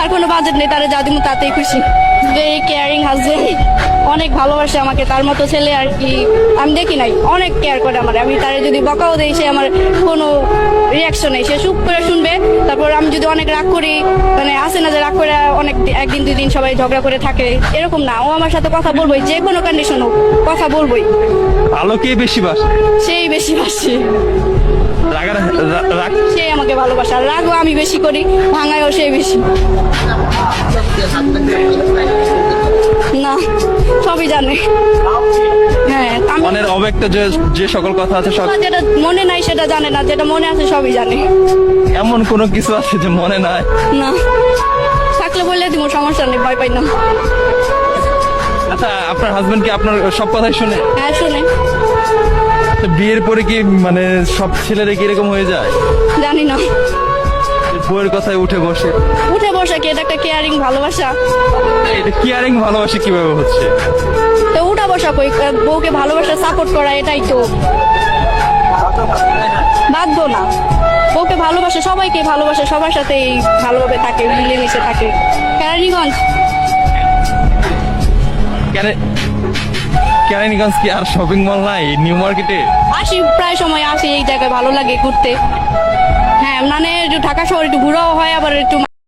তার কোনো বাজেট নেই তারা যা দিব তাতেই খুশি। যে কেয়ারিং হাজবেন্ড অনেক ভালোবাসে আমাকে তার মতো ছেলে আর কি আমি দেখি নাই। অনেক কেয়ার করে আমার। আমি তারে যদি বকাও দেই সে আমার কোনো রিয়াকশন নেই। সে চুপ করে শুনবে তারপর আমি যদি অনেক রাগ করি মানে আসে না যে রাগ করে অনেক একদিন দুই দিন সবাই ঝগড়া করে থাকে এরকম না। ও আমার সাথে কথা বলবোই যে কোনো কন্ডিশন হোক কথা বলবোই। আলোকে বেশি বাস। সেই বেশি বাসে। রাগার রাগ সে আমাকে ভালোবাসে। রাগও আমি বেশি করি ভাঙায়ও সে বেশি। না সবই জানে। হ্যাঁ মনের অব্যক্ত যে যে সকল কথা আছে সব যেটা মনে নাই সেটা জানে না যেটা মনে আছে সবই জানে। এমন কোনো কিছু আছে যে মনে নাই? না। থাকলে বললে দিব সমস্যা নেই ভয় পাই না। আচ্ছা আপনার হাজবেন্ড কি আপনার সব কথাই শুনে? হ্যাঁ শুনে। বিয়ের পরে কি মানে সব ছেলেরা কি এরকম হয়ে যায়? জানি না। বউয়ের কথায় উঠে বসে। উঠে বসা কি? এটা একটা কেয়ারিং ভালোবাসা। এটা কেয়ারিং ভালোবাসা কীভাবে হচ্ছে? তো উঠা বসা কই? বউকে ভালোবাসা সাপোর্ট করা এটাই তো। বাধ্য না। বউকে ভালোবাসে সবাইকে ভালোবাসে সবার সাথেই ভালোভাবে থাকে মিলেমিশে থাকে। কেরানীগঞ্জ। কেরানীগঞ্জ কি আর শপিং মল নাই? নিউ মার্কেটে আসি, প্রায় সময় আসি এই জায়গায়, ভালো লাগে ঘুরতে। হ্যাঁ মানে ঢাকা শহর একটু ঘুরাও হয়, আবার একটু